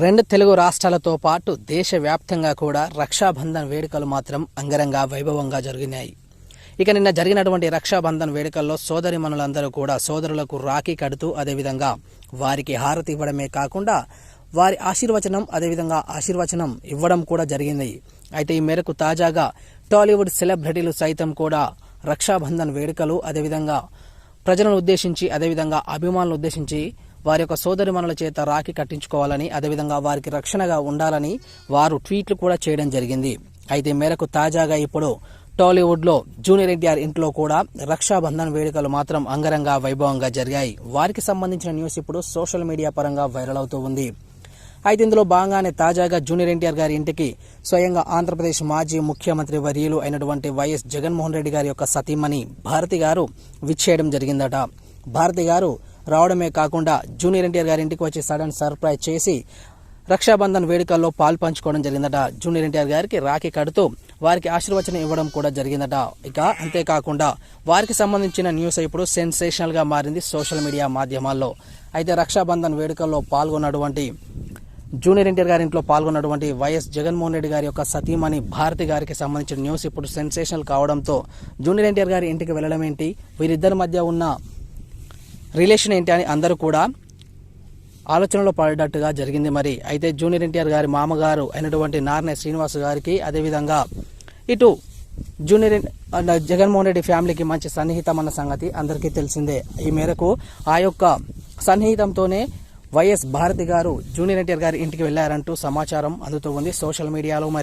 రెండు తెలుగు రాష్ట్రాలతో పాటు దేశవ్యాప్తంగా కూడా రక్షాబంధన్ వేడుకలు మాత్రం అంగరంగ వైభవంగా జరిగినాయి. ఇక నిన్న జరిగినటువంటి రక్షాబంధన్ వేడుకల్లో సోదరి మనులందరూ కూడా సోదరులకు రాఖీ కడుతూ అదేవిధంగా వారికి హారతి ఇవ్వడమే కాకుండా వారి ఆశీర్వచనం అదేవిధంగా ఆశీర్వచనం ఇవ్వడం కూడా జరిగింది. అయితే ఈ మేరకు తాజాగా టాలీవుడ్ సెలబ్రిటీలు సైతం కూడా రక్షాబంధన్ వేడుకలు అదేవిధంగా ప్రజలను ఉద్దేశించి అదేవిధంగా అభిమానులను ఉద్దేశించి వారి యొక్క సోదరిమణుల చేత రాఖీ కట్టించుకోవాలని అదేవిధంగా వారికి రక్షణగా ఉండాలని వారు ట్వీట్లు కూడా చేయడం జరిగింది. అయితే మేరకు తాజాగా ఇప్పుడు టాలీవుడ్లో జూనియర్ ఎన్టీఆర్ ఇంట్లో కూడా రక్షాబంధన్ వేడుకలు మాత్రం అంగరంగ వైభవంగా జరిగాయి. వారికి సంబంధించిన న్యూస్ ఇప్పుడు సోషల్ మీడియా పరంగా వైరల్ అవుతూ ఉంది. అయితే ఇందులో భాగంగానే తాజాగా జూనియర్ ఎన్టీఆర్ గారి ఇంటికి స్వయంగా ఆంధ్రప్రదేశ్ మాజీ ముఖ్యమంత్రి వర్యులు అయినటువంటి వైఎస్ జగన్మోహన్ రెడ్డి గారి యొక్క సతీమణి భారతి గారు విచ్చేయడం జరిగిందట. భారతి గారు రావడమే కాకుండా జూనియర్ ఎన్టీఆర్ గారి ఇంటికి వచ్చి సడన్ సర్ప్రైజ్ చేసి రక్షాబంధన్ వేడుకల్లో పాలు పంచుకోవడం జరిగిందట. జూనియర్ ఎన్టీఆర్ గారికి రాఖీ కడుతూ వారికి ఆశీర్వచనం ఇవ్వడం కూడా జరిగిందట. ఇక అంతేకాకుండా వారికి సంబంధించిన న్యూస్ ఇప్పుడు సెన్సేషనల్గా మారింది సోషల్ మీడియా మాధ్యమాల్లో. అయితే రక్షాబంధన్ వేడుకల్లో పాల్గొన్నటువంటి జూనియర్ ఎన్టీఆర్ గారి ఇంట్లో పాల్గొన్నటువంటి వైఎస్ జగన్మోహన్ రెడ్డి గారి యొక్క సతీమణి భారతి గారికి సంబంధించిన న్యూస్ ఇప్పుడు సెన్సేషనల్ కావడంతో జూనియర్ ఎన్టీఆర్ గారి ఇంటికి వెళ్ళడం ఏంటి? వీరిద్దరి మధ్య ఉన్న రిలేషన్ ఏంటి అని అందరూ కూడా ఆలోచనలో పడేటట్టుగా జరిగింది మరి. అయితే జూనియర్ ఎన్టీఆర్ గారి మామగారు అయినటువంటి నార్నే శ్రీనివాస్ గారికి అదేవిధంగా ఇటు జూనియర్ జగన్మోహన్ రెడ్డి ఫ్యామిలీకి మంచి సన్నిహితం అన్న సంగతి అందరికీ తెలిసిందే. ఈ మేరకు ఆ యొక్క సన్నిహితంతోనే వైఎస్ భారతి గారు జూనియర్ ఎన్టీఆర్ గారి ఇంటికి వెళ్ళారంటూ సమాచారం అందుతూ ఉంది సోషల్ మీడియాలో మరి.